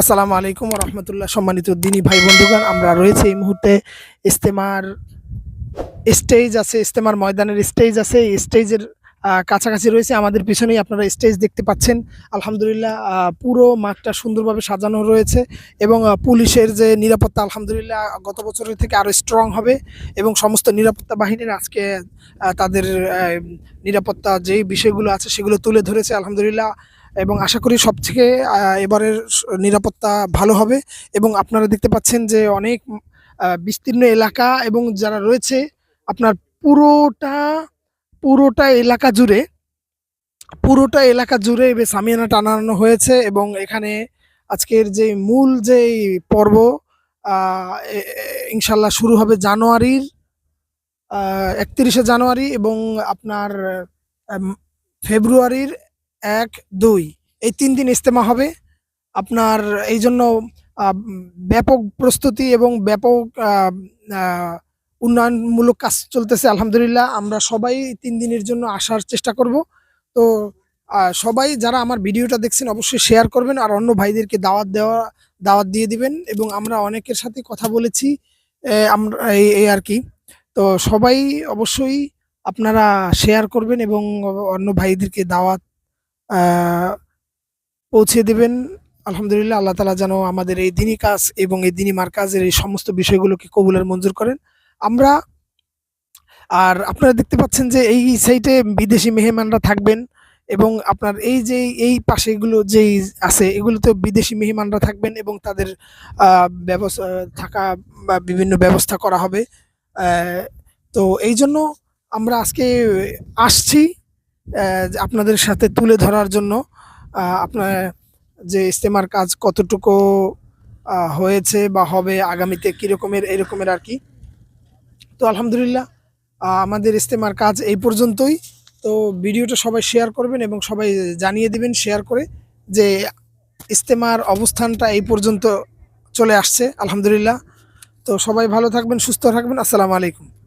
আসসালামু আলাইকুম রহমতুল্লাহ সম্মানিত দিনী ভাই বন্ধুগণ, আমরা রয়েছে এই মুহূর্তে ইস্তেমার স্টেজ আছে, ইস্তেমার ময়দানের স্টেজ আছে স্টেজের কাছাকাছি রয়েছে আমাদের পিছনেই আপনারা স্টেজ দেখতে পাচ্ছেন। আলহামদুলিল্লাহ পুরো মাঠটা সুন্দরভাবে সাজানো রয়েছে এবং পুলিশের যে নিরাপত্তা আলহামদুলিল্লাহ গত বছরের থেকে আরও স্ট্রং হবে এবং সমস্ত নিরাপত্তা বাহিনীর আজকে তাদের নিরাপত্তা যেই বিষয়গুলো আছে সেগুলো তুলে ধরেছে আলহামদুলিল্লাহ। এবং আশা করি সব থেকে এবারের নিরাপত্তা ভালো হবে এবং আপনারা দেখতে পাচ্ছেন যে অনেক বিস্তীর্ণ এলাকা এবং যারা রয়েছে, আপনার পুরোটা পুরোটা এলাকা জুড়ে, পুরোটা এলাকা জুড়ে এবার সামিয়ানা টানানো হয়েছে এবং এখানে আজকের যে মূল যে পর্ব ইনশাল্লাহ শুরু হবে জানুয়ারির একত্রিশে জানুয়ারি এবং আপনার ফেব্রুয়ারির এক দুই। এই তিন দিন ইজতেমা হবে। আপনার এই জন্য ব্যাপক প্রস্তুতি এবং ব্যাপক উন্নয়নমূলক কাজ চলতেছে, আলহামদুলিল্লাহ। আমরা সবাই তিন দিনের জন্য আসার চেষ্টা করব। তো সবাই যারা আমার ভিডিওটা দেখছেন অবশ্যই শেয়ার করবেন আর অন্য ভাইদেরকে দাওয়াত দেওয়া, দাওয়াত দিয়ে দিবেন এবং আমরা অনেকের সাথে কথা বলেছি আমরা, এই আর কি। তো সবাই অবশ্যই আপনারা শেয়ার করবেন এবং অন্য ভাইদেরকে দাওয়াত পৌঁছে দেবেন। আলহামদুলিল্লাহ আল্লাহ তালা যেন আমাদের এই দিনী কাজ এবং এই দিনী মার্কাজের এই সমস্ত বিষয়গুলোকে কবুলের মঞ্জুর করেন। আমরা আর আপনারা দেখতে পাচ্ছেন যে এই সাইটে বিদেশি মেহমানরা থাকবেন এবং আপনার এই যে এই পাশে এগুলো যেই আছে এগুলোতে বিদেশি মেহমানরা থাকবেন এবং তাদের ব্যবস্থা, থাকা বা বিভিন্ন ব্যবস্থা করা হবে। তো এই জন্য আমরা আজকে আসছি আপনাদের সাথে তুলে ধরার জন্য। আপনার যে ইস্তেমার কাজ কতটুকু হয়েছে বা হবে আগামীতে কীরকমের, এরকমের আর কি। তো আলহামদুলিল্লাহ আমাদের ইস্তেমার কাজ এই পর্যন্তই। তো ভিডিওটা সবাই শেয়ার করবেন এবং সবাই জানিয়ে দিবেন, শেয়ার করে যে ইস্তেমার অবস্থানটা এই পর্যন্ত চলে আসছে। আলহামদুলিল্লাহ। তো সবাই ভালো থাকবেন, সুস্থ থাকবেন। আসসালামু আলাইকুম।